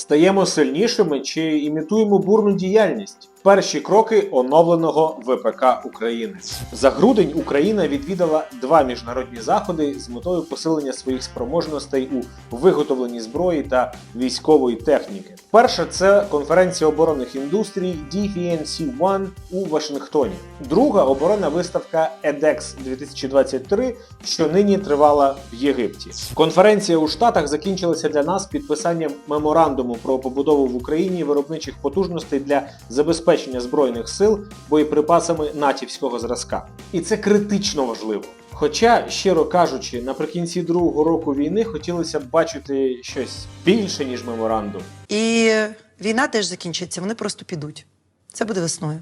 Стаємо сильнішими чи імітуємо бурну діяльність? Перші кроки оновленого ВПК України. За грудень Україна відвідала два міжнародні заходи з метою посилення своїх спроможностей у виготовленні зброї та військової техніки. Перша це конференція оборонних індустрій DFNC One у Вашингтоні. Друга оборонна виставка EDEX 2023, що нині тривала в Єгипті. Конференція у Штатах закінчилася для нас підписанням меморандуму про побудову в Україні виробничих потужностей для забезпечення збройних сил боєприпасами натівського зразка. І це критично важливо. Хоча, щиро кажучи, наприкінці другого року війни хотілося б бачити щось більше ніж меморандум. І війна теж закінчиться, вони просто підуть. Це буде весною.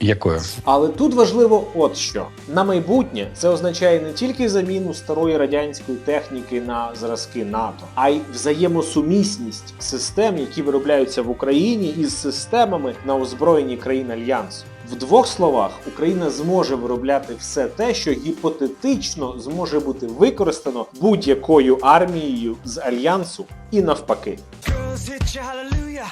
Якою? Але тут важливо от що на майбутнє це означає не тільки заміну старої радянської техніки на зразки НАТО, а й взаємосумісність систем, які виробляються в Україні, із системами на озброєнні країн альянсу. В двох словах, Україна зможе виробляти все те, що гіпотетично зможе бути використано будь-якою армією з альянсу, і навпаки. Girls hit you hallelujah.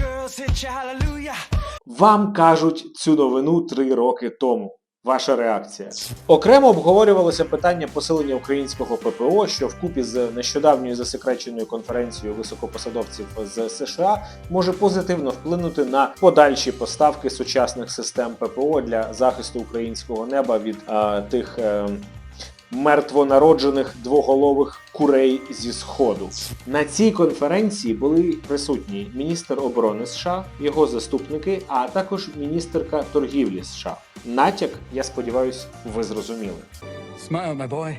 Girls hit you hallelujah. Вам кажуть цю новину три роки тому. Ваша реакція окремо обговорювалося питання посилення українського ППО, що вкупі з нещодавньою засекреченою конференцією високопосадовців з США може позитивно вплинути на подальші поставки сучасних систем ППО для захисту українського неба від е, тих. Е, Мертвонароджених двоголових курей зі сходу на цій конференції були присутні міністр оборони США, його заступники, а також міністерка торгівлі США. Натяк, я сподіваюся, ви зрозуміли. Smile, my boy.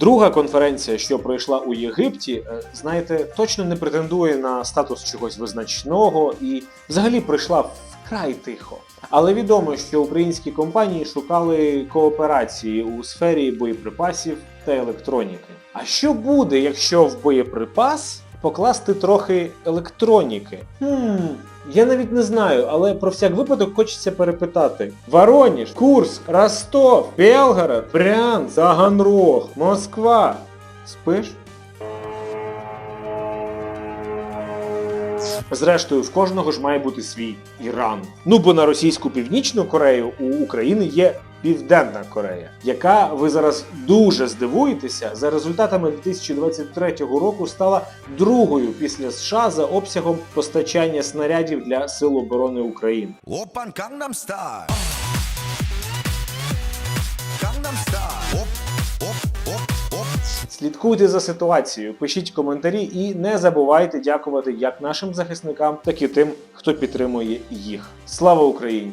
Друга конференція, що пройшла у Єгипті, е, знаєте, точно не претендує на статус чогось визначного і взагалі пройшла вкрай тихо. Але відомо, що українські компанії шукали кооперації у сфері боєприпасів та електроніки. А що буде, якщо в боєприпас покласти трохи електроніки? Хм, я навіть не знаю, але про всяк випадок хочеться перепитати: Вороніж, Курск, Ростов, Белгород, Брянськ, Таганрог, Москва. Спиш? Зрештою, в кожного ж має бути свій Іран. Ну бо на російську північну Корею у України є Південна Корея, яка ви зараз дуже здивуєтеся, за результатами 2023 року стала другою після США за обсягом постачання снарядів для сил оборони України. Опан Кангнам Стайл! Кангнам Слідкуйте за ситуацією, пишіть коментарі і не забувайте дякувати як нашим захисникам, так і тим, хто підтримує їх. Слава Україні!